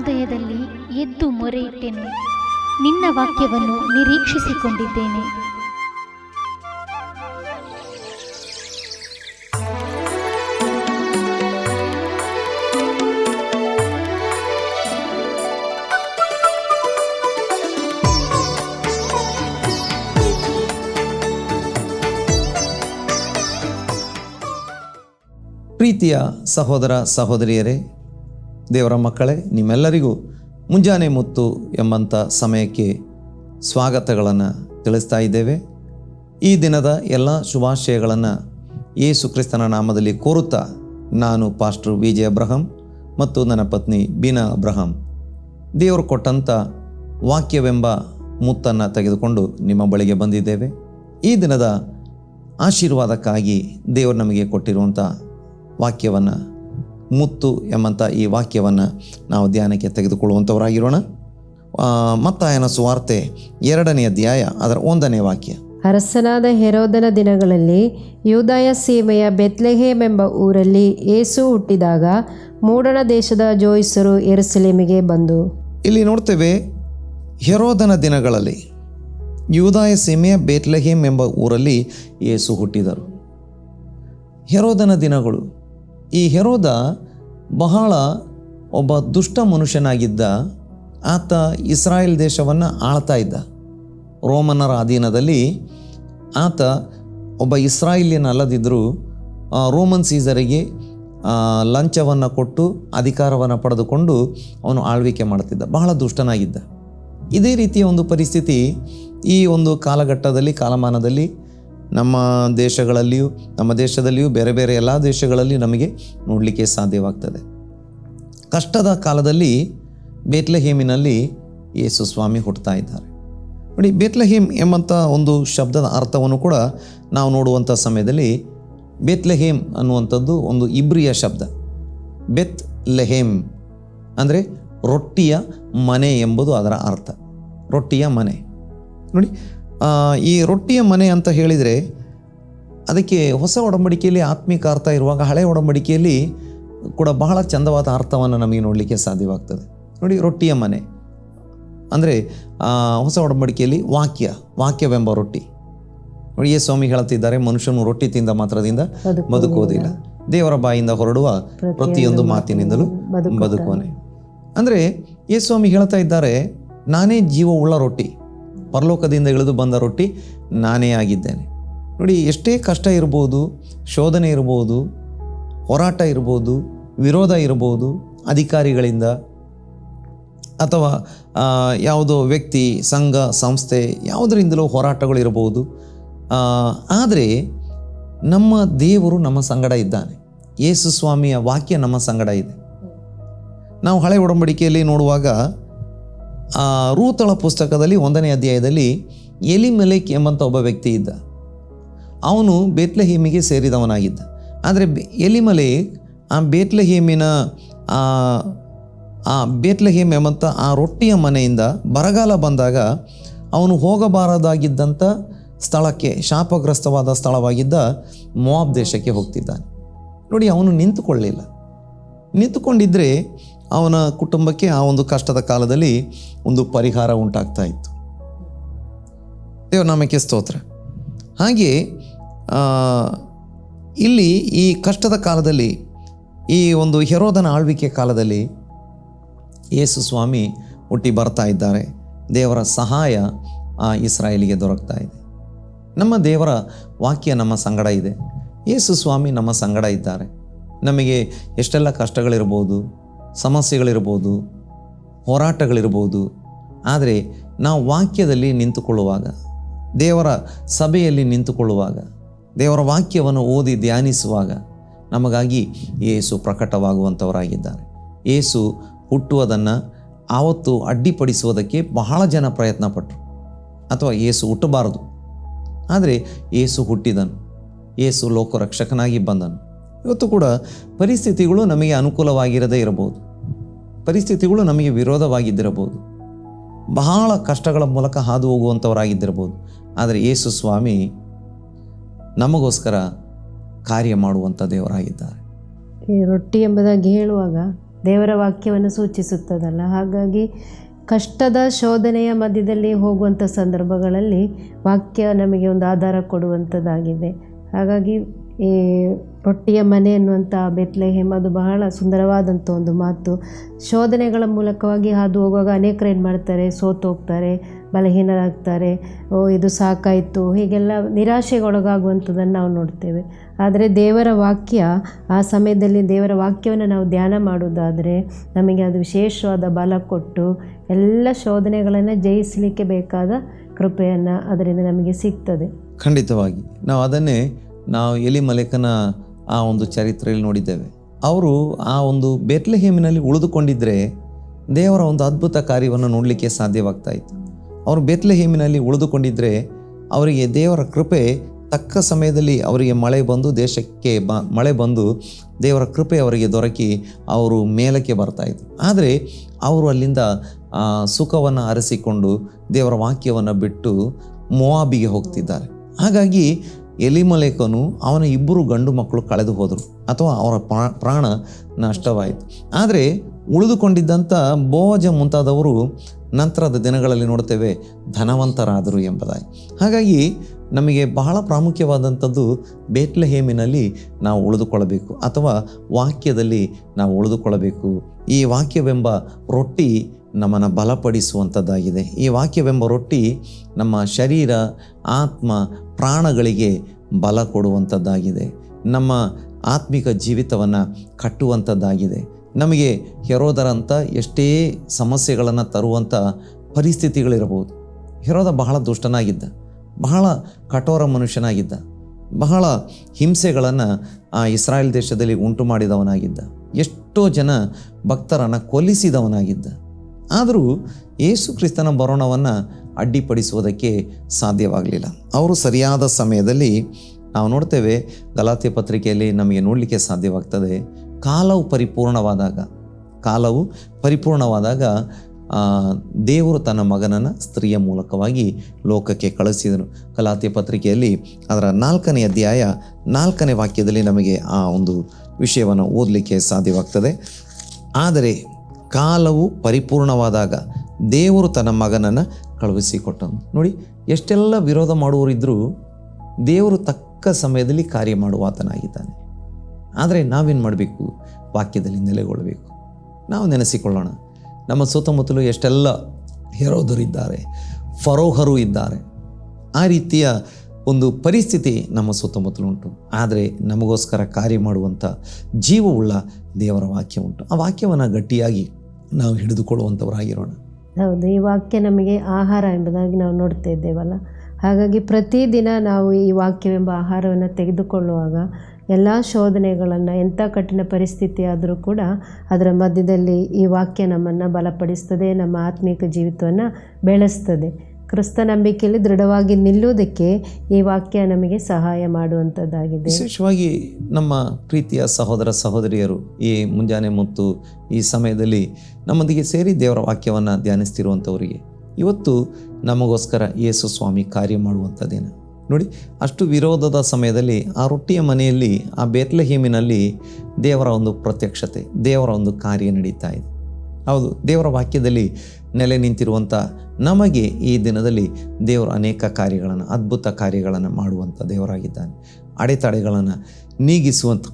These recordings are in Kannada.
ಜ್ಞಾನೋದಯದಲ್ಲಿ ಎದ್ದು ಮೊರೆ ಇಟ್ಟೆನು ನಿನ್ನ ವಾಕ್ಯವನ್ನು ನಿರೀಕ್ಷಿಸಿಕೊಂಡಿದ್ದೇನೆ. ಪ್ರೀತಿಯ ಸಹೋದರ ಸಹೋದರಿಯರೇ ದೇವರ ಮಕ್ಕಳೇ, ನಿಮ್ಮೆಲ್ಲರಿಗೂ ಮುಂಜಾನೆ ಮುತ್ತು ಎಂಬಂಥ ಸಮಯಕ್ಕೆ ಸ್ವಾಗತಗಳನ್ನು ತಿಳಿಸ್ತಾ ಇದ್ದೇವೆ. ಈ ದಿನದ ಎಲ್ಲ ಶುಭಾಶಯಗಳನ್ನು ಯೇಸು ಕ್ರಿಸ್ತನ ನಾಮದಲ್ಲಿ ಕೋರುತ್ತಾ ನಾನು ಪಾಸ್ಟರ್ ವಿ ಜೆ ಅಬ್ರಹಂ ಮತ್ತು ನನ್ನ ಪತ್ನಿ ಬೀನಾ ಅಬ್ರಹಂ. ದೇವರು ಕೊಟ್ಟಂಥ ವಾಕ್ಯವೆಂಬ ಮುತ್ತನ್ನು ತೆಗೆದುಕೊಂಡು ನಿಮ್ಮ ಬಳಿಗೆ ಬಂದಿದ್ದೇವೆ. ಈ ದಿನದ ಆಶೀರ್ವಾದಕ್ಕಾಗಿ ದೇವರು ನಮಗೆ ಕೊಟ್ಟಿರುವಂಥ ವಾಕ್ಯವನ್ನು ಮುತ್ತು ಎಂಬಂಥ ಈ ವಾಕ್ಯವನ್ನು ನಾವು ಧ್ಯಾನಕ್ಕೆ ತೆಗೆದುಕೊಳ್ಳುವಂಥವರಾಗಿರೋಣ. ಮತ್ತಾಯನ ಸುವಾರ್ತೆ ಎರಡನೇ ಅಧ್ಯಾಯ ಅದರ ಒಂದನೇ ವಾಕ್ಯ. ಅರಸನಾದ ಹೆರೋದನ ದಿನಗಳಲ್ಲಿ ಯೂದಾಯ ಸೀಮೆಯ ಬೆತ್ಲೆಹೇಮ್ ಎಂಬ ಊರಲ್ಲಿ ಏಸು ಹುಟ್ಟಿದಾಗ ಮೂಡಣ ದೇಶದ ಜೋಯಿಸರು ಎರುಸಲೇಮಿಗೆ ಬಂದು. ಇಲ್ಲಿ ನೋಡ್ತೇವೆ ಹೆರೋದನ ದಿನಗಳಲ್ಲಿ ಯೂದಾಯ ಸೀಮೆಯ ಬೇತ್ಲೆಹೇಮ್ ಎಂಬ ಊರಲ್ಲಿ ಏಸು ಹುಟ್ಟಿದರು. ಹೆರೋದನ ದಿನಗಳು ಈ ಹೆರೋದ ಬಹಳ ಒಬ್ಬ ದುಷ್ಟ ಮನುಷ್ಯನಾಗಿದ್ದ ಆತ ಇಸ್ರಾಯೇಲ್ ದೇಶವನ್ನು ಆಳ್ತಾ ಇದ್ದ. ರೋಮನರ ಅಧೀನದಲ್ಲಿ ಆತ ಒಬ್ಬ ಇಸ್ರಾಯೇಲಿಯನ್ ಅಲ್ಲದಿದ್ದರೂ ರೋಮನ್ ಸೀಸರಿಗೆ ಲಂಚವನ್ನು ಕೊಟ್ಟು ಅಧಿಕಾರವನ್ನು ಪಡೆದುಕೊಂಡು ಅವನು ಆಳ್ವಿಕೆ ಮಾಡ್ತಿದ್ದ. ಬಹಳ ದುಷ್ಟನಾಗಿದ್ದ. ಇದೇ ರೀತಿಯ ಒಂದು ಪರಿಸ್ಥಿತಿ ಈ ಒಂದು ಕಾಲಘಟ್ಟದಲ್ಲಿ, ಕಾಲಮಾನದಲ್ಲಿ ನಮ್ಮ ದೇಶಗಳಲ್ಲಿಯೂ, ನಮ್ಮ ದೇಶದಲ್ಲಿಯೂ ಬೇರೆ ಬೇರೆ ಎಲ್ಲ ದೇಶಗಳಲ್ಲಿ ನಮಗೆ ನೋಡಲಿಕ್ಕೆ ಸಾಧ್ಯವಾಗ್ತದೆ. ಕಷ್ಟದ ಕಾಲದಲ್ಲಿ ಬೇತ್ಲಹೇಮಿನಲ್ಲಿ ಯೇಸು ಸ್ವಾಮಿ ಹುಟ್ಟುತ್ತಾ ಇದ್ದಾರೆ. ನೋಡಿ, ಬೇತ್ಲಹೇಮ್ ಎಂಬಂಥ ಒಂದು ಶಬ್ದದ ಅರ್ಥವನ್ನು ಕೂಡ ನಾವು ನೋಡುವಂಥ ಸಮಯದಲ್ಲಿ ಬೇತ್ಲೆಹೇಮ್ ಅನ್ನುವಂಥದ್ದು ಒಂದು ಇಬ್ರಿಯ ಶಬ್ದ. ಬೆತ್ ಲೆಹೇಮ್ ಅಂದರೆ ರೊಟ್ಟಿಯ ಮನೆ ಎಂಬುದು ಅದರ ಅರ್ಥ. ರೊಟ್ಟಿಯ ಮನೆ. ನೋಡಿ ಈ ರೊಟ್ಟಿಯ ಮನೆ ಅಂತ ಹೇಳಿದರೆ ಅದಕ್ಕೆ ಹೊಸ ಒಡಂಬಡಿಕೆಯಲ್ಲಿ ಆತ್ಮಿಕ ಅರ್ಥ ಇರುವಾಗ ಹಳೆ ಒಡಂಬಡಿಕೆಯಲ್ಲಿ ಕೂಡ ಬಹಳ ಚಂದವಾದ ಅರ್ಥವನ್ನು ನಮಗೆ ನೋಡಲಿಕ್ಕೆ ಸಾಧ್ಯವಾಗ್ತದೆ. ನೋಡಿ ರೊಟ್ಟಿಯ ಮನೆ. ಅಂದರೆ ಹೊಸ ಒಡಂಬಡಿಕೆಯಲ್ಲಿ ವಾಕ್ಯ ವಾಕ್ಯವೆಂಬ ರೊಟ್ಟಿ. ನೋಡಿ ಸ್ವಾಮಿ ಹೇಳುತ್ತಿದ್ದಾರೆ ಮನುಷ್ಯನು ರೊಟ್ಟಿ ತಿಂದ ಮಾತ್ರದಿಂದ ಬದುಕುವುದಿಲ್ಲ. ದೇವರ ಬಾಯಿಂದ ಹೊರಡುವ ಪ್ರತಿಯೊಂದು ಮಾತಿನಿಂದಲೂ ಬದುಕುವನೆ ಅಂದರೆ ಯೇಸು ಸ್ವಾಮಿ ಹೇಳ್ತಾ ಇದ್ದಾರೆ ನಾನೇ ಜೀವವುಳ್ಳ ರೊಟ್ಟಿ. ಪರಲೋಕದಿಂದ ಇಳಿದು ಬಂದ ರೊಟ್ಟಿ ನಾನೇ ಆಗಿದ್ದೇನೆ. ನೋಡಿ, ಎಷ್ಟೇ ಕಷ್ಟ ಇರ್ಬೋದು, ಶೋಧನೆ ಇರ್ಬೋದು, ಹೋರಾಟ ಇರ್ಬೋದು, ವಿರೋಧ ಇರ್ಬೋದು, ಅಧಿಕಾರಿಗಳಿಂದ ಅಥವಾ ಯಾವುದೋ ವ್ಯಕ್ತಿ, ಸಂಘ, ಸಂಸ್ಥೆ ಯಾವುದರಿಂದಲೋ ಹೋರಾಟಗಳು ಇರಬಹುದು ಆದರೆ ನಮ್ಮ ದೇವರು ನಮ್ಮ ಸಂಗಡ ಇದ್ದಾನೆ. ಯೇಸು ಸ್ವಾಮಿಯ ವಾಕ್ಯ ನಮ್ಮ ಸಂಗಡ ಇದೆ. ನಾವು ಹಳೆ ಒಡಂಬಡಿಕೆಯಲ್ಲಿ ನೋಡುವಾಗ ರೂತಳ ಪುಸ್ತಕದಲ್ಲಿ ಒಂದನೇ ಅಧ್ಯಾಯದಲ್ಲಿ ಎಲಿಮೆಲೆಕ್ ಎಂಬಂಥ ಒಬ್ಬ ವ್ಯಕ್ತಿ ಇದ್ದ. ಅವನು ಬೇತ್ಲೆಹೇಮಿಗೆ ಸೇರಿದವನಾಗಿದ್ದ. ಆದರೆ ಎಲಿಮಲೇಕ್ ಆ ಬೇತ್ಲೆಹೇಮಿನ ಆ ಬೇತ್ಲೆಹೇಮ್ ಎಂಬಂಥ ಆ ರೊಟ್ಟಿಯ ಮನೆಯಿಂದ ಬರಗಾಲ ಬಂದಾಗ ಅವನು ಹೋಗಬಾರದಾಗಿದ್ದಂಥ ಸ್ಥಳಕ್ಕೆ, ಶಾಪಗ್ರಸ್ತವಾದ ಸ್ಥಳವಾಗಿದ್ದ ಮೋವಾಬ್ ದೇಶಕ್ಕೆ ಹೋಗ್ತಿದ್ದಾನೆ. ನೋಡಿ, ಅವನು ನಿಂತುಕೊಳ್ಳಿಲ್ಲ ನಿಂತುಕೊಂಡಿದ್ದರೆ ಅವನ ಕುಟುಂಬಕ್ಕೆ ಆ ಒಂದು ಕಷ್ಟದ ಕಾಲದಲ್ಲಿ ಒಂದು ಪರಿಹಾರ ಉಂಟಾಗ್ತಾ ಇತ್ತು. ದೇವ್ರ ನಾಮಕ್ಕೆ ಸ್ತೋತ್ರ. ಹಾಗೆ ಆ, ಇಲ್ಲಿ ಈ ಕಷ್ಟದ ಕಾಲದಲ್ಲಿ ಈ ಒಂದು ಹೆರೋದನ ಆಳ್ವಿಕೆ ಕಾಲದಲ್ಲಿ ಯೇಸು ಸ್ವಾಮಿ ಹುಟ್ಟಿ ಬರ್ತಾ ಇದ್ದಾರೆ. ದೇವರ ಸಹಾಯ ಆ ಇಸ್ರಾಯೇಲಿಗೆ ದೊರಕ್ತಾ ಇದೆ. ನಮ್ಮ ದೇವರ ವಾಕ್ಯ ನಮ್ಮ ಸಂಗಡ ಇದೆ. ಯೇಸು ಸ್ವಾಮಿ ನಮ್ಮ ಸಂಗಡ ಇದ್ದಾರೆ. ನಮಗೆ ಎಷ್ಟೆಲ್ಲ ಕಷ್ಟಗಳಿರ್ಬೋದು ಸಮಸ್ಯೆಗಳಿರ್ಬೋದು, ಹೋರಾಟಗಳಿರ್ಬೋದು, ಆದರೆ ನಾವು ವಾಕ್ಯದಲ್ಲಿ ನಿಂತುಕೊಳ್ಳುವಾಗ, ದೇವರ ಸಭೆಯಲ್ಲಿ ನಿಂತುಕೊಳ್ಳುವಾಗ, ದೇವರ ವಾಕ್ಯವನ್ನು ಓದಿ ಧ್ಯಾನಿಸುವಾಗ ನಮಗಾಗಿ ಏಸು ಪ್ರಕಟವಾಗುವಂಥವರಾಗಿದ್ದಾರೆ. ಏಸು ಹುಟ್ಟುವುದನ್ನು ಆವತ್ತು ಅಡ್ಡಿಪಡಿಸುವುದಕ್ಕೆ ಬಹಳ ಜನ ಪ್ರಯತ್ನ ಪಟ್ಟರು ಅಥವಾ ಏಸು ಹುಟ್ಟಬಾರದು. ಆದರೆ ಏಸು ಹುಟ್ಟಿದನು. ಏಸು ಲೋಕರಕ್ಷಕನಾಗಿ ಬಂದನು. ಇವತ್ತು ಕೂಡ ಪರಿಸ್ಥಿತಿಗಳು ನಮಗೆ ಅನುಕೂಲವಾಗಿರದೇ ಇರಬಹುದು. ಪರಿಸ್ಥಿತಿಗಳು ನಮಗೆ ವಿರೋಧವಾಗಿದ್ದಿರಬಹುದು. ಬಹಳ ಕಷ್ಟಗಳ ಮೂಲಕ ಹಾದು ಹೋಗುವಂಥವರಾಗಿದ್ದಿರಬಹುದು ಆದರೆ ಯೇಸು ಸ್ವಾಮಿ ನಮಗೋಸ್ಕರ ಕಾರ್ಯ ಮಾಡುವಂಥ ದೇವರಾಗಿದ್ದಾರೆ. ರೊಟ್ಟಿ ಎಂಬುದಾಗಿ ಹೇಳುವಾಗ ದೇವರ ವಾಕ್ಯವನ್ನು ಸೂಚಿಸುತ್ತದಲ್ಲ? ಹಾಗಾಗಿ ಕಷ್ಟದ ಶೋಧನೆಯ ಮಧ್ಯದಲ್ಲಿ ಹೋಗುವಂಥ ಸಂದರ್ಭಗಳಲ್ಲಿ ವಾಕ್ಯ ನಮಗೆ ಒಂದು ಆಧಾರ ಕೊಡುವಂಥದ್ದಾಗಿದೆ ಹಾಗಾಗಿ ಈ ರೊಟ್ಟಿಯ ಮನೆ ಎನ್ನುವಂಥ ಬೆತ್ಲೆಹೇಮ್ ಅದು ಬಹಳ ಸುಂದರವಾದಂಥ ಒಂದು ಮಾತು. ಶೋಧನೆಗಳ ಮೂಲಕವಾಗಿ ಹಾದು ಹೋಗುವಾಗ ಅನೇಕರು ಏನು ಮಾಡ್ತಾರೆ? ಸೋತೋಗ್ತಾರೆ, ಬಲಹೀನರಾಗ್ತಾರೆ. ಓ, ಇದು ಸಾಕಾಯಿತು. ಹೀಗೆಲ್ಲ ನಿರಾಶೆಗೊಳಗಾಗುವಂಥದ್ದನ್ನು ನಾವು ನೋಡ್ತೇವೆ. ಆದರೆ ದೇವರ ವಾಕ್ಯ, ಆ ಸಮಯದಲ್ಲಿ ದೇವರ ವಾಕ್ಯವನ್ನು ನಾವು ಧ್ಯಾನ ಮಾಡುವುದಾದರೆ ನಮಗೆ ಅದು ವಿಶೇಷವಾದ ಬಲ ಕೊಟ್ಟು ಎಲ್ಲ ಶೋಧನೆಗಳನ್ನು ಜಯಿಸಲಿಕ್ಕೆ ಬೇಕಾದ ಕೃಪೆಯನ್ನು ಅದರಿಂದ ನಮಗೆ ಸಿಗ್ತದೆ. ಖಂಡಿತವಾಗಿ. ನಾವು ಅದನ್ನೇ, ನಾವು ಎಲಿ ಮಲೇಕನ ಆ ಒಂದು ಚರಿತ್ರೆಯಲ್ಲಿ ನೋಡಿದ್ದೇವೆ. ಅವರು ಆ ಒಂದು ಬೇತ್ಲೆಹೇಮಿನಲ್ಲಿ ಉಳಿದುಕೊಂಡಿದ್ದರೆ ದೇವರ ಒಂದು ಅದ್ಭುತ ಕಾರ್ಯವನ್ನು ನೋಡಲಿಕ್ಕೆ ಸಾಧ್ಯವಾಗ್ತಾ ಇತ್ತು. ಅವರು ಬೇತ್ಲೆಹೇಮಿನಲ್ಲಿ ಉಳಿದುಕೊಂಡಿದ್ದರೆ ಅವರಿಗೆ ದೇವರ ಕೃಪೆ ತಕ್ಕ ಸಮಯದಲ್ಲಿ ಅವರಿಗೆ ಮಳೆ ಬಂದು ದೇಶಕ್ಕೆ ಬ, ಮಳೆ ಬಂದು ದೇವರ ಕೃಪೆ ಅವರಿಗೆ ದೊರಕಿ ಅವರು ಮೇಲಕ್ಕೆ ಬರ್ತಾ ಇದ್ರು. ಆದರೆ ಅವರು ಅಲ್ಲಿಂದ ಸುಖವನ್ನು ಅರಸಿಕೊಂಡು ದೇವರ ವಾಕ್ಯವನ್ನು ಬಿಟ್ಟು ಮೊವಾಬಿಗೆ ಹೋಗ್ತಿದ್ದಾರೆ. ಹಾಗಾಗಿ ಎಲಿಮಲೇಕನು ಅವನ ಇಬ್ಬರು ಗಂಡು ಮಕ್ಕಳು ಕಳೆದು ಹೋದರು ಅಥವಾ ಅವರ ಪ್ರಾ- ಪ್ರಾಣ ನಷ್ಟವಾಯಿತು. ಆದರೆ ಉಳಿದುಕೊಂಡಿದ್ದಂಥ ಬೋಜ ಮುಂತಾದವರು ನಂತರದ ದಿನಗಳಲ್ಲಿ ನೋಡ್ತೇವೆ ಧನವಂತರಾದರು ಎಂಬುದಾಗಿ. ಹಾಗಾಗಿ ನಮಗೆ ಬಹಳ ಪ್ರಾಮುಖ್ಯವಾದಂಥದ್ದು ಬೇಟ್ಲಹೇಮಿನಲ್ಲಿ ನಾವು ಉಳಿದುಕೊಳ್ಳಬೇಕು ಅಥವಾ ವಾಕ್ಯದಲ್ಲಿ ನಾವು ಉಳಿದುಕೊಳ್ಳಬೇಕು. ಈ ವಾಕ್ಯವೆಂಬ ರೊಟ್ಟಿ ನಮ್ಮನ್ನು ಬಲಪಡಿಸುವಂಥದ್ದಾಗಿದೆ. ಈ ವಾಕ್ಯವೆಂಬ ರೊಟ್ಟಿ ನಮ್ಮ ಶರೀರ, ಆತ್ಮ, ಪ್ರಾಣಗಳಿಗೆ ಬಲ ಕೊಡುವಂಥದ್ದಾಗಿದೆ. ನಮ್ಮ ಆತ್ಮಿಕ ಜೀವಿತವನ್ನು ಕಟ್ಟುವಂಥದ್ದಾಗಿದೆ. ನಮಗೆ ಹೆರೋದರಂಥ ಎಷ್ಟೇ ಸಮಸ್ಯೆಗಳನ್ನು ತರುವಂಥ ಪರಿಸ್ಥಿತಿಗಳಿರಬಹುದು. ಹೆರೋದ ಬಹಳ ದುಷ್ಟನಾಗಿದ್ದ, ಬಹಳ ಕಠೋರ ಮನುಷ್ಯನಾಗಿದ್ದ, ಬಹಳ ಹಿಂಸೆಗಳನ್ನು ಆ ಇಸ್ರಾಯೇಲ್ ದೇಶದಲ್ಲಿ ಉಂಟು ಮಾಡಿದವನಾಗಿದ್ದ ಎಷ್ಟೋ ಜನ ಭಕ್ತರನ್ನು ಕೊಲ್ಲಿಸಿದವನಾಗಿದ್ದ. ಆದರೂ ಯೇಸು ಕ್ರಿಸ್ತನ ಬರೋಣವನ್ನು ಅಡ್ಡಿಪಡಿಸುವುದಕ್ಕೆ ಸಾಧ್ಯವಾಗಲಿಲ್ಲ. ಅವರು ಸರಿಯಾದ ಸಮಯದಲ್ಲಿ ನಾವು ನೋಡ್ತೇವೆ ಗಲಾತಿ ಪತ್ರಿಕೆಯಲ್ಲಿ ನಮಗೆ ನೋಡಲಿಕ್ಕೆ ಸಾಧ್ಯವಾಗ್ತದೆ. ಕಾಲವು ಪರಿಪೂರ್ಣವಾದಾಗ ಕಾಲವು ಪರಿಪೂರ್ಣವಾದಾಗ ದೇವರು ತನ್ನ ಮಗನನ್ನು ಸ್ತ್ರೀಯ ಮೂಲಕವಾಗಿ ಲೋಕಕ್ಕೆ ಕಳಿಸಿದನು ಕಲಾತಿ ಪತ್ರಿಕೆಯಲ್ಲಿ ಅದರ ನಾಲ್ಕನೇ ಅಧ್ಯಾಯ, ನಾಲ್ಕನೇ ವಾಕ್ಯದಲ್ಲಿ ನಮಗೆ ಆ ಒಂದು ವಿಷಯವನ್ನು ಓದಲಿಕ್ಕೆ ಸಾಧ್ಯವಾಗ್ತದೆ. ಆದರೆ ಕಾಲವು ಪರಿಪೂರ್ಣವಾದಾಗ ದೇವರು ತನ್ನ ಮಗನನ್ನು ಕಳುಹಿಸಿಕೊಟ್ಟನು. ನೋಡಿ, ಎಷ್ಟೆಲ್ಲ ವಿರೋಧ ಮಾಡುವವರಿದ್ದರೂ ದೇವರು ತಕ್ಕ ಸಮಯದಲ್ಲಿ ಕಾರ್ಯ ಮಾಡುವ ಆತನಾಗಿದ್ದಾನೆ ಆದರೆ ನಾವೇನು ಮಾಡಬೇಕು? ವಾಕ್ಯದಲ್ಲಿ ನೆಲೆಗೊಳ್ಳಬೇಕು. ನಾವು ನೆನೆಸಿಕೊಳ್ಳೋಣ. ನಮ್ಮ ಸುತ್ತಮುತ್ತಲು ಎಷ್ಟೆಲ್ಲ ಹೆರೋದರಿದ್ದಾರೆ ಫರೋಹರು ಇದ್ದಾರೆ, ಆ ರೀತಿಯ ಒಂದು ಪರಿಸ್ಥಿತಿ ನಮ್ಮ ಸುತ್ತಮುತ್ತಲು ಉಂಟು. ಆದರೆ ನಮಗೋಸ್ಕರ ಕಾರ್ಯ ಮಾಡುವಂಥ ಜೀವವುಳ್ಳ ದೇವರ ವಾಕ್ಯ ಉಂಟು. ಆ ವಾಕ್ಯವನ್ನು ಗಟ್ಟಿಯಾಗಿ ನಾವು ಹಿಡಿದುಕೊಳ್ಳುವಂಥವರಾಗಿರೋಣ. ಹೌದು ಈ ವಾಕ್ಯ ನಮಗೆ ಆಹಾರ ಎಂಬುದಾಗಿ ನಾವು ನೋಡ್ತಾ ಇದ್ದೇವಲ್ಲ? ಹಾಗಾಗಿ ಪ್ರತಿದಿನ ನಾವು ಈ ವಾಕ್ಯವೆಂಬ ಆಹಾರವನ್ನು ತೆಗೆದುಕೊಳ್ಳುವಾಗ ಎಲ್ಲ ಶೋಧನೆಗಳನ್ನು ಎಂಥ ಕಠಿಣ ಪರಿಸ್ಥಿತಿ ಆದರೂ ಕೂಡ ಅದರ ಮಧ್ಯದಲ್ಲಿ ಈ ವಾಕ್ಯ ನಮ್ಮನ್ನು ಬಲಪಡಿಸ್ತದೆ, ನಮ್ಮ ಆತ್ಮಿಕ ಜೀವಿತವನ್ನು ಬೆಳೆಸ್ತದೆ. ಕ್ರಿಸ್ತ ನಂಬಿಕೆಯಲ್ಲಿ ದೃಢವಾಗಿ ನಿಲ್ಲುವುದಕ್ಕೆ ಈ ವಾಕ್ಯ ನಮಗೆ ಸಹಾಯ ಮಾಡುವಂಥದ್ದಾಗಿದೆ. ವಿಶೇಷವಾಗಿ ನಮ್ಮ ಪ್ರೀತಿಯ ಸಹೋದರ ಸಹೋದರಿಯರು ಈ ಮುಂಜಾನೆ ಮತ್ತು ಈ ಸಮಯದಲ್ಲಿ ನಮ್ಮೊಂದಿಗೆ ಸೇರಿ ದೇವರ ವಾಕ್ಯವನ್ನು ಧ್ಯಾನಿಸ್ತಿರುವಂಥವರಿಗೆ, ಇವತ್ತು ನಮಗೋಸ್ಕರ ಯೇಸು ಸ್ವಾಮಿ ಕಾರ್ಯ ಮಾಡುವಂಥ ದಿನ ನೋಡಿ, ಅಷ್ಟು ವಿರೋಧದ ಸಮಯದಲ್ಲಿ ಆ ರೊಟ್ಟಿಯ ಮನೆಯಲ್ಲಿ, ಆ ಬೇತ್ಲಹೀಮಿನಲ್ಲಿ ದೇವರ ಒಂದು ಪ್ರತ್ಯಕ್ಷತೆ, ದೇವರ ಒಂದು ಕಾರ್ಯ ನಡೀತಾ ಇದೆ. ಹೌದು, ದೇವರ ವಾಕ್ಯದಲ್ಲಿ ನೆಲೆ ನಿಂತಿರುವಂಥ ನಮಗೆ ಈ ದಿನದಲ್ಲಿ ದೇವರು ಅನೇಕ ಕಾರ್ಯಗಳನ್ನು, ಅದ್ಭುತ ಕಾರ್ಯಗಳನ್ನು ಮಾಡುವಂಥ ದೇವರಾಗಿದ್ದಾನೆ. ಅಡೆತಡೆಗಳನ್ನು ನೀಗಿಸುವಂಥ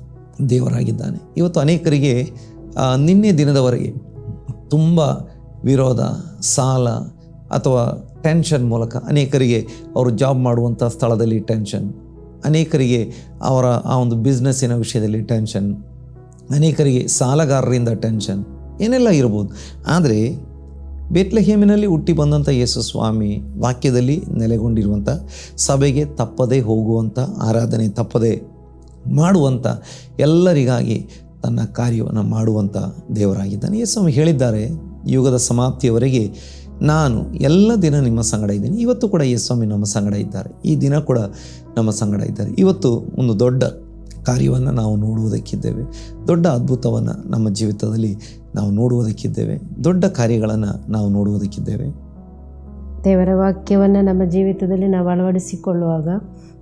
ದೇವರಾಗಿದ್ದಾನೆ. ಇವತ್ತು ಅನೇಕರಿಗೆ ನಿನ್ನೆ ದಿನದವರೆಗೆ ತುಂಬ ವಿರೋಧ, ಸಾಲ ಅಥವಾ ಟೆನ್ಷನ್ ಮೂಲಕ ಅನೇಕರಿಗೆ ಅವರು ಜಾಬ್ ಮಾಡುವಂಥ ಸ್ಥಳದಲ್ಲಿ ಟೆನ್ಷನ್, ಅನೇಕರಿಗೆ ಅವರ ಆ ಒಂದು ಬಿಸ್ನೆಸ್ಸಿನ ವಿಷಯದಲ್ಲಿ ಟೆನ್ಷನ್, ಅನೇಕರಿಗೆ ಸಾಲಗಾರರಿಂದ ಟೆನ್ಷನ್, ಏನೆಲ್ಲ ಇರ್ಬೋದು. ಆದರೆ ಬೇತ್ಲೆಹೇಮಿನಲ್ಲಿ ಹುಟ್ಟಿ ಬಂದಂಥ ಯೇಸು ಸ್ವಾಮಿ ವಾಕ್ಯದಲ್ಲಿ ನೆಲೆಗೊಂಡಿರುವಂಥ ಸಭೆಗೆ ತಪ್ಪದೇ ಹೋಗುವಂಥ, ಆರಾಧನೆ ತಪ್ಪದೇ ಮಾಡುವಂಥ, ಎಲ್ಲರಿಗಾಗಿ ತನ್ನ ಕಾರ್ಯವನ್ನು ಮಾಡುವಂಥ ದೇವರಾಗಿದ್ದಾನೆ. ಯೇಸು ಹೇಳಿದ್ದಾರೆ, ಯುಗದ ಸಮಾಪ್ತಿಯವರೆಗೆ ನಾನು ಎಲ್ಲ ದಿನ ನಿಮ್ಮ ಸಂಗಡ ಇದ್ದೀನಿ. ಇವತ್ತು ಕೂಡ ಯೇಸು ಸ್ವಾಮಿ ನಮ್ಮ ಸಂಗಡ ಇದ್ದಾರೆ. ಈ ದಿನ ಕೂಡ ನಮ್ಮ ಸಂಗಡ ಇದ್ದಾರೆ. ಇವತ್ತು ಒಂದು ದೊಡ್ಡ ಕಾರ್ಯವನ್ನು ನಾವು ನೋಡುವುದಕ್ಕಿದ್ದೇವೆ. ದೊಡ್ಡ ಅದ್ಭುತವನ್ನು ನಮ್ಮ ಜೀವಿತದಲ್ಲಿ ನಾವು ನೋಡುವುದಕ್ಕಿದ್ದೇವೆ. ದೊಡ್ಡ ಕಾರ್ಯಗಳನ್ನು ನಾವು ನೋಡುವುದಕ್ಕಿದ್ದೇವೆ. ದೇವರ ವಾಕ್ಯವನ್ನು ನಮ್ಮ ಜೀವಿತದಲ್ಲಿ ನಾವು ಅಳವಡಿಸಿಕೊಳ್ಳುವಾಗ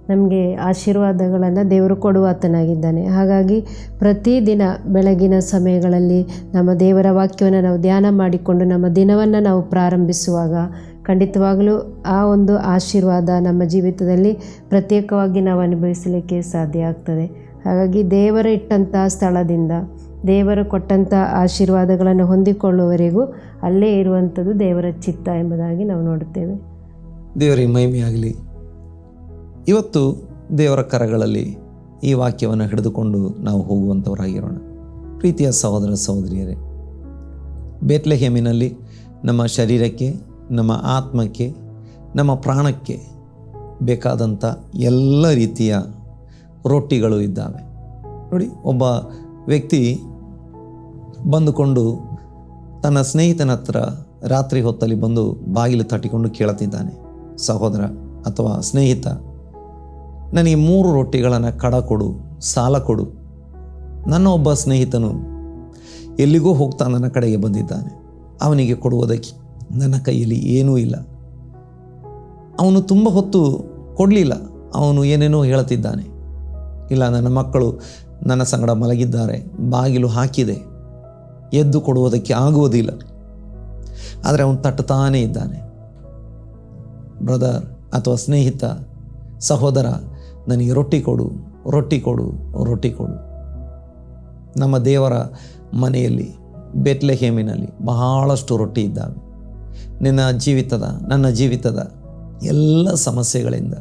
ನಮಗೆ ಆಶೀರ್ವಾದಗಳನ್ನು ದೇವರು ಕೊಡುವ ಆತನಾಗಿದ್ದಾನೆ. ಹಾಗಾಗಿ ಪ್ರತಿದಿನ ಬೆಳಗಿನ ಸಮಯಗಳಲ್ಲಿ ನಮ್ಮ ದೇವರ ವಾಕ್ಯವನ್ನು ನಾವು ಧ್ಯಾನ ಮಾಡಿಕೊಂಡು ನಮ್ಮ ದಿನವನ್ನು ನಾವು ಪ್ರಾರಂಭಿಸುವಾಗ ಖಂಡಿತವಾಗಲೂ ಆ ಒಂದು ಆಶೀರ್ವಾದ ನಮ್ಮ ಜೀವಿತದಲ್ಲಿ ಪ್ರತ್ಯೇಕವಾಗಿ ನಾವು ಅನುಭವಿಸಲಿಕ್ಕೆ ಸಾಧ್ಯ ಆಗ್ತದೆ. ಹಾಗಾಗಿ ದೇವರ ಇಟ್ಟಂಥ ಸ್ಥಳದಿಂದ, ದೇವರು ಕೊಟ್ಟಂಥ ಆಶೀರ್ವಾದಗಳನ್ನು ಹೊಂದಿಕೊಳ್ಳುವವರೆಗೂ ಅಲ್ಲೇ ಇರುವಂಥದ್ದು ದೇವರ ಚಿತ್ತ ಎಂಬುದಾಗಿ ನಾವು ನೋಡುತ್ತೇವೆ. ದೇವರಿಗೆ ಮಹಿಮೆಯಾಗಲಿ. ಇವತ್ತು ದೇವರ ಕರಗಳಲ್ಲಿ ಈ ವಾಕ್ಯವನ್ನು ಹಿಡಿದುಕೊಂಡು ನಾವು ಹೋಗುವಂಥವರಾಗಿರೋಣ. ಪ್ರೀತಿಯ ಸಹೋದರ ಸಹೋದರಿಯರೇ, ಬೇತ್ಲೆಹೆಮಿನಲ್ಲಿ ನಮ್ಮ ಶರೀರಕ್ಕೆ, ನಮ್ಮ ಆತ್ಮಕ್ಕೆ, ನಮ್ಮ ಪ್ರಾಣಕ್ಕೆ ಬೇಕಾದಂಥ ಎಲ್ಲ ರೀತಿಯ ರೊಟ್ಟಿಗಳು ಇದ್ದಾವೆ. ನೋಡಿ, ಒಬ್ಬ ವ್ಯಕ್ತಿ ಬಂದುಕೊಂಡು ತನ್ನ ಸ್ನೇಹಿತನ ಹತ್ರ ರಾತ್ರಿ ಹೊತ್ತಲ್ಲಿ ಬಂದು ಬಾಗಿಲು ತಟ್ಟಿಕೊಂಡು ಕೇಳುತ್ತಿದ್ದಾನೆ. ಸಹೋದರ ಅಥವಾ ಸ್ನೇಹಿತ, ನನಗೆ ಮೂರು ರೊಟ್ಟಿಗಳನ್ನು ಕಡ ಕೊಡು, ಸಾಲ ಕೊಡು. ನನ್ನ ಒಬ್ಬ ಸ್ನೇಹಿತನು ಎಲ್ಲಿಗೋ ಹೋಗ್ತಾ ನನ್ನ ಕಡೆಗೆ ಬಂದಿದ್ದಾನೆ. ಅವನಿಗೆ ಕೊಡುವುದಕ್ಕೆ ನನ್ನ ಕೈಯಲ್ಲಿ ಏನೂ ಇಲ್ಲ. ಅವನು ತುಂಬ ಹೊತ್ತು ಕೊಡಲಿಲ್ಲ. ಅವನು ಏನೇನೋ ಹೇಳುತ್ತಿದ್ದಾನೆ. ಇಲ್ಲ, ನನ್ನ ಮಕ್ಕಳು ನನ್ನ ಸಂಗಡ ಮಲಗಿದ್ದಾರೆ, ಬಾಗಿಲು ಹಾಕಿದೆ, ಎದ್ದು ಕೊಡುವುದಕ್ಕೆ ಆಗುವುದಿಲ್ಲ. ಆದರೆ ಅವನು ತಟ್ಟುತ್ತಾನೇ ಇದ್ದಾನೆ. ಬ್ರದರ್ ಅಥವಾ ಸ್ನೇಹಿತ, ಸಹೋದರ, ನನಗೆ ರೊಟ್ಟಿ ಕೊಡು ರೊಟ್ಟಿ ಕೊಡು ರೊಟ್ಟಿ ಕೊಡು. ನಮ್ಮ ದೇವರ ಮನೆಯಲ್ಲಿ ಬೆಟ್ಲೆಹೇಮಿನಲ್ಲಿ ಬಹಳಷ್ಟು ರೊಟ್ಟಿ ಇದ್ದಾವೆ. ನಿನ್ನ ಜೀವಿತದ, ನನ್ನ ಜೀವಿತದ ಎಲ್ಲ ಸಮಸ್ಯೆಗಳಿಂದ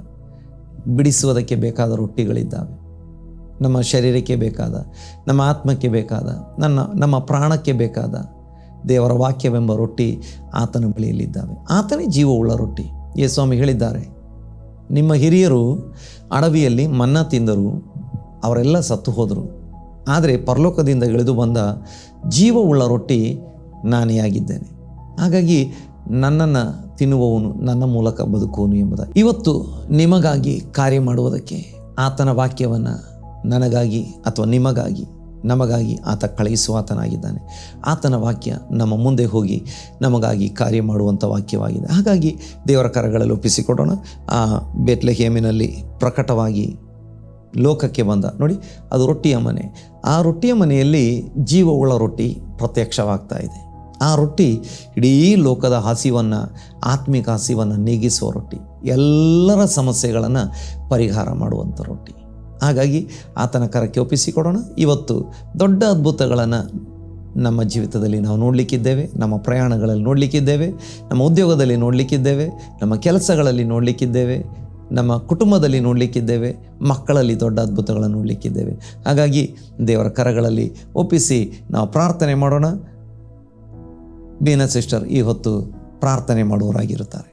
ಬಿಡಿಸುವುದಕ್ಕೆ ಬೇಕಾದ ರೊಟ್ಟಿಗಳಿದ್ದಾವೆ. ನಮ್ಮ ಶರೀರಕ್ಕೆ ಬೇಕಾದ, ನಮ್ಮ ಆತ್ಮಕ್ಕೆ ಬೇಕಾದ, ನನ್ನ, ನಮ್ಮ ಪ್ರಾಣಕ್ಕೆ ಬೇಕಾದ ದೇವರ ವಾಕ್ಯವೆಂಬ ರೊಟ್ಟಿ ಆತನ ಬಳಿಯಲ್ಲಿದ್ದಾವೆ. ಆತನೇ ಜೀವವುಳ್ಳ ರೊಟ್ಟಿ. ಯೇ ಸ್ವಾಮಿ ಹೇಳಿದ್ದಾರೆ, ನಿಮ್ಮ ಹಿರಿಯರು ಅಡವಿಯಲ್ಲಿ ಮನ್ನ ತಿಂದರು ಅವರೆಲ್ಲ ಸತ್ತು ಹೋದರು. ಆದರೆ ಪರಲೋಕದಿಂದ ಇಳಿದು ಬಂದ ಜೀವವುಳ್ಳ ರೊಟ್ಟಿ ನಾನೇ ಆಗಿದ್ದೇನೆ. ಹಾಗಾಗಿ ನನ್ನನ್ನು ತಿನ್ನುವವನು ನನ್ನ ಮೂಲಕ ಬದುಕುವನು ಎಂಬುದಾಗಿ. ಇವತ್ತು ನಿಮಗಾಗಿ ಕಾರ್ಯ ಮಾಡುವುದಕ್ಕೆ ಆತನ ವಾಕ್ಯವನ್ನು ನನಗಾಗಿ ಅಥವಾ ನಿಮಗಾಗಿ, ನಮಗಾಗಿ ಆತ ಕಳುಹಿಸುವಾತನಾಗಿದ್ದಾನೆ. ಆತನ ವಾಕ್ಯ ನಮ್ಮ ಮುಂದೆ ಹೋಗಿ ನಮಗಾಗಿ ಕಾರ್ಯ ಮಾಡುವಂಥ ವಾಕ್ಯವಾಗಿದೆ. ಹಾಗಾಗಿ ದೇವರ ಕರಗಳಲ್ಲಿ ಒಪ್ಪಿಸಿಕೊಡೋಣ. ಆ ಬೇತ್ಲೆಹೇಮಿನಲ್ಲಿ ಪ್ರಕಟವಾಗಿ ಲೋಕಕ್ಕೆ ಬಂದ, ನೋಡಿ, ಅದು ರೊಟ್ಟಿಯ ಮನೆ. ಆ ರೊಟ್ಟಿಯ ಮನೆಯಲ್ಲಿ ಜೀವವುಳ್ಳ ರೊಟ್ಟಿ ಪ್ರತ್ಯಕ್ಷವಾಗ್ತಾ ಇದೆ. ಆ ರೊಟ್ಟಿ ಇಡೀ ಲೋಕದ ಹಸಿವನ್ನು, ಆತ್ಮಿಕ ಹಸಿವನ್ನು ನೀಗಿಸುವ ರೊಟ್ಟಿ. ಎಲ್ಲರ ಸಮಸ್ಯೆಗಳನ್ನು ಪರಿಹಾರ ಮಾಡುವಂಥ ರೊಟ್ಟಿ. ಹಾಗಾಗಿ ಆತನ ಕರಕ್ಕೆ ಒಪ್ಪಿಸಿಕೊಡೋಣ. ಇವತ್ತು ದೊಡ್ಡ ಅದ್ಭುತಗಳನ್ನು ನಮ್ಮ ಜೀವಿತದಲ್ಲಿ ನಾವು ನೋಡಲಿಕ್ಕಿದ್ದೇವೆ, ನಮ್ಮ ಪ್ರಯಾಣಗಳಲ್ಲಿ ನೋಡಲಿಕ್ಕಿದ್ದೇವೆ, ನಮ್ಮ ಉದ್ಯೋಗದಲ್ಲಿ ನೋಡಲಿಕ್ಕಿದ್ದೇವೆ, ನಮ್ಮ ಕೆಲಸಗಳಲ್ಲಿ ನೋಡಲಿಕ್ಕಿದ್ದೇವೆ, ನಮ್ಮ ಕುಟುಂಬದಲ್ಲಿ ನೋಡಲಿಕ್ಕಿದ್ದೇವೆ, ಮಕ್ಕಳಲ್ಲಿ ದೊಡ್ಡ ಅದ್ಭುತಗಳನ್ನು ನೋಡಲಿಕ್ಕಿದ್ದೇವೆ. ಹಾಗಾಗಿ ದೇವರ ಕರಗಳಲ್ಲಿ ಒಪ್ಪಿಸಿ ನಾವು ಪ್ರಾರ್ಥನೆ ಮಾಡೋಣ. ಬೀನಾ ಸಿಸ್ಟರ್, ಈ ಹೊತ್ತು ಪ್ರಾರ್ಥನೆ ಮಾಡುವವರಾಗಿರುತ್ತಾರೆ.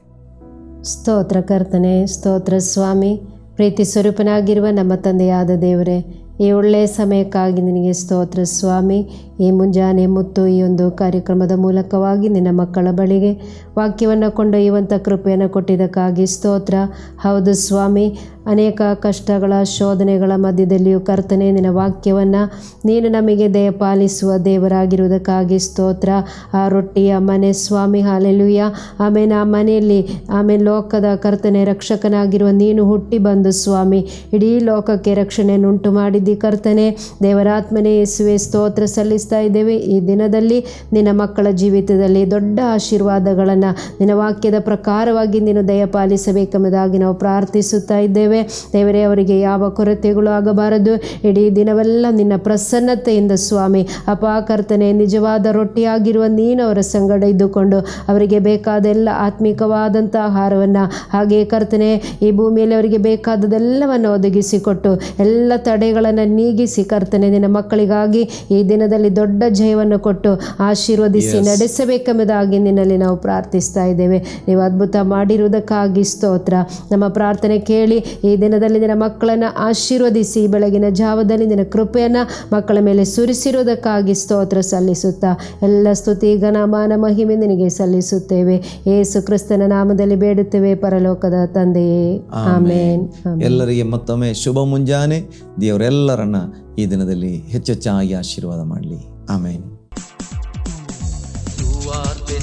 ಸ್ತೋತ್ರ ಕರ್ತನೆ, ಸ್ತೋತ್ರ ಸ್ವಾಮಿ. ಪ್ರೀತಿ ಸ್ವರೂಪನಾಗಿರುವ ನಮ್ಮ ತಂದೆಯಾದ ದೇವರೇ, ಈ ಒಳ್ಳೆಯ ಸಮಯಕ್ಕಾಗಿ ನಿನಗೆ ಸ್ತೋತ್ರ ಸ್ವಾಮಿ. ಈ ಮುಂಜಾನೆ ಮುತ್ತು ಈ ಒಂದು ಕಾರ್ಯಕ್ರಮದ ಮೂಲಕವಾಗಿ ನಿನ್ನ ಮಕ್ಕಳ ಬಳಿಗೆ ವಾಕ್ಯವನ್ನು ಕೊಂಡೊಯ್ಯುವಂಥ ಕೃಪೆಯನ್ನು ಕೊಟ್ಟಿದ್ದಕ್ಕಾಗಿ ಸ್ತೋತ್ರ. ಹೌದು ಸ್ವಾಮಿ ಅನೇಕ ಕಷ್ಟಗಳ, ಶೋಧನೆಗಳ ಮಧ್ಯದಲ್ಲಿಯೂ ಕರ್ತನೆ, ನಿನ್ನ ವಾಕ್ಯವನ್ನು ನೀನು ನಮಗೆ ದಯಪಾಲಿಸುವ ದೇವರಾಗಿರುವುದಕ್ಕಾಗಿ ಸ್ತೋತ್ರ. ಆ ರೊಟ್ಟಿಯ ಮನೆ ಸ್ವಾಮಿ, ಹಾಲೆಲುಯ್ಯ. ಆಮೇಲೆ ಆ ಮನೆಯಲ್ಲಿ ಆಮೇಲೆ ಲೋಕದ ಕರ್ತನೆ, ರಕ್ಷಕನಾಗಿರುವ ನೀನು ಹುಟ್ಟಿ ಬಂದು ಸ್ವಾಮಿ. ಇಡೀ ಲೋಕಕ್ಕೆ ರಕ್ಷಣೆಯನ್ನುಂಟು ಮಾಡಿದ್ದಿ ಕರ್ತನೆ. ದೇವರಾತ್ಮನೇ, ಯೇಸುವೆ, ಸ್ತೋತ್ರ ಸಲ್ಲಿಸ್ತಾ ಇದ್ದೇವೆ. ಈ ದಿನದಲ್ಲಿ ನಿನ್ನ ಮಕ್ಕಳ ಜೀವಿತದಲ್ಲಿ ದೊಡ್ಡ ಆಶೀರ್ವಾದಗಳನ್ನು ನಿನ್ನ ವಾಕ್ಯದ ಪ್ರಕಾರವಾಗಿ ನೀನು ದಯಪಾಲಿಸಬೇಕೆಂಬುದಾಗಿ ನಾವು ಪ್ರಾರ್ಥಿಸುತ್ತಾ ಇದ್ದೇವೆ. ದೇವರೇ ಅವರಿಗೆ ಯಾವ ಕೊರತೆಗಳು ಆಗಬಾರದು. ಇಡೀ ದಿನವೆಲ್ಲ ನಿನ್ನ ಪ್ರಸನ್ನತೆಯಿಂದ ಸ್ವಾಮಿ ಅಪಾಕರ್ತನೆ ನಿಜವಾದ ರೊಟ್ಟಿಯಾಗಿರುವ ನೀನು ಅವರ ಸಂಗಡ ಇದ್ದುಕೊಂಡು ಅವರಿಗೆ ಬೇಕಾದ ಎಲ್ಲ ಆತ್ಮಿಕವಾದಂಥ ಆಹಾರವನ್ನು ಹಾಗೆ ಕರ್ತನೆ ಈ ಭೂಮಿಯಲ್ಲಿ ಅವರಿಗೆ ಬೇಕಾದದೆಲ್ಲವನ್ನು ಒದಗಿಸಿಕೊಟ್ಟು ಎಲ್ಲ ತಡೆಗಳನ್ನು ನೀಗಿಸಿ ಕರ್ತನೆ ನಿನ್ನ ಮಕ್ಕಳಿಗಾಗಿ ಈ ದಿನದಲ್ಲಿ ದೊಡ್ಡ ಜಯವನ್ನು ಕೊಟ್ಟು ಆಶೀರ್ವದಿಸಿ ನಡೆಸಬೇಕೆಂಬುದಾಗಿ ನಿನ್ನಲ್ಲಿ ನಾವು ಪ್ರಾರ್ಥಿಸ್ತಾ ಇದ್ದೇವೆ. ನೀವು ಅದ್ಭುತ ಮಾಡಿರುವುದಕ್ಕಾಗಿ ಸ್ತೋತ್ರ. ನಮ್ಮ ಪ್ರಾರ್ಥನೆ ಕೇಳಿ ಈ ದಿನದಲ್ಲಿ ನಿನ್ನ ಮಕ್ಕಳನ್ನು ಆಶೀರ್ವದಿಸಿ ಬೆಳಗಿನ ಜಾವದಲ್ಲಿ ನಿನ್ನ ಕೃಪೆಯನ್ನು ಮಕ್ಕಳ ಮೇಲೆ ಸುರಿಸಿರುವುದಕ್ಕಾಗಿ ಸ್ತೋತ್ರ ಸಲ್ಲಿಸುತ್ತಾ ಎಲ್ಲ ಸ್ತುತಿ ಘನಮಾನ ಮಹಿಮೆ ನಿನಗೆ ಸಲ್ಲಿಸುತ್ತೇವೆ. ಏಸು ಕ್ರಿಸ್ತನ ನಾಮದಲ್ಲಿ ಬೇಡುತ್ತೇವೆ ಪರಲೋಕದ ತಂದೆಯೇ. ಆಮೇನ್. ಎಲ್ಲರಿಗೆ ಮತ್ತೊಮ್ಮೆ ಶುಭ ಮುಂಜಾನೆ. ದೇವರೆಲ್ಲರನ್ನ ಈ ದಿನದಲ್ಲಿ ಹೆಚ್ಚೆಚ್ಚಾಗಿ ಆಶೀರ್ವಾದ ಮಾಡಲಿ. ಆಮೇನ್.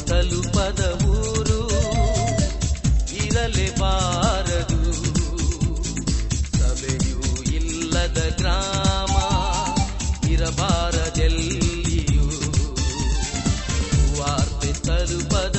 ತಲುಪದ ಊರು ಇರಲೇಬಾರದು ಗ್ರಾಮ ಇರಬಾರದೆಲ್ಲಿಯೂ ವಾರ್ತೆ ತಲುಪದ